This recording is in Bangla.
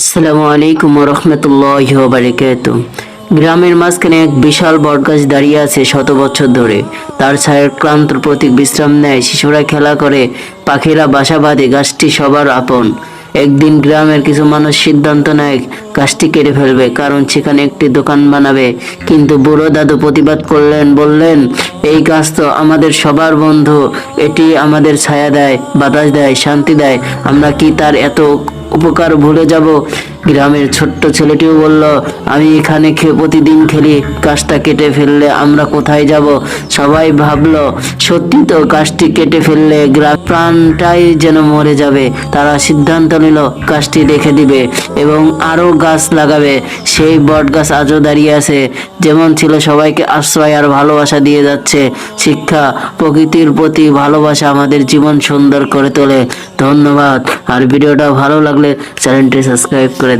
আসসালামু আলাইকুম রহমতুল্লাহ বারিকাত গ্রামের মাঝখানে এক বিশাল বটগাছ দাঁড়িয়ে আছে শত বছর ধরে। তার ছায়ের ক্লান্ত প্রতীক বিশ্রাম নেয়, শিশুরা খেলা করে, পাখিরা বাসা বাঁধে, গাছটি সবার আপন। একদিন গ্রামের কিছু মানুষ সিদ্ধান্ত নেয়, গাছটি কেটে ফেলবে, কারণ সেখানে একটি দোকান বানাবে। কিন্তু বুড়ো দাদু প্রতিবাদ করলেন, বললেন, এই গাছ তো আমাদের সবার বন্ধু, এটি আমাদের ছায়া দেয়, বাতাস দেয়, শান্তি দেয়, আমরা কি তার এত উপকার ভুলে যাব। গ্রামের ছোট্ট ছেলেটিও বলল, আমি এখানে প্রতিদিন খেলি গাছটা কেটে ফেললে আমরা কোথায় যাব? সবাই ভাবলো, সত্যি তো গাছটি কেটে ফেললে গ্রাম প্রাণটাই যেন মরে যাবে। তারা সিদ্ধান্ত নিল গাছটি রেখে দিবে এবং আরও গাছ লাগাবে। সেই বট গাছ আজও দাঁড়িয়ে আছে। যেমন ছিল, সবাইকে আশ্রয় আর ভালোবাসা দিয়ে যাচ্ছে। শিক্ষা, প্রকৃতির প্রতি ভালোবাসা আমাদের জীবন সুন্দর করে তোলে। ধন্যবাদ। আর ভিডিওটা ভালো লাগলে চ্যানেলটি সাবস্ক্রাইব করে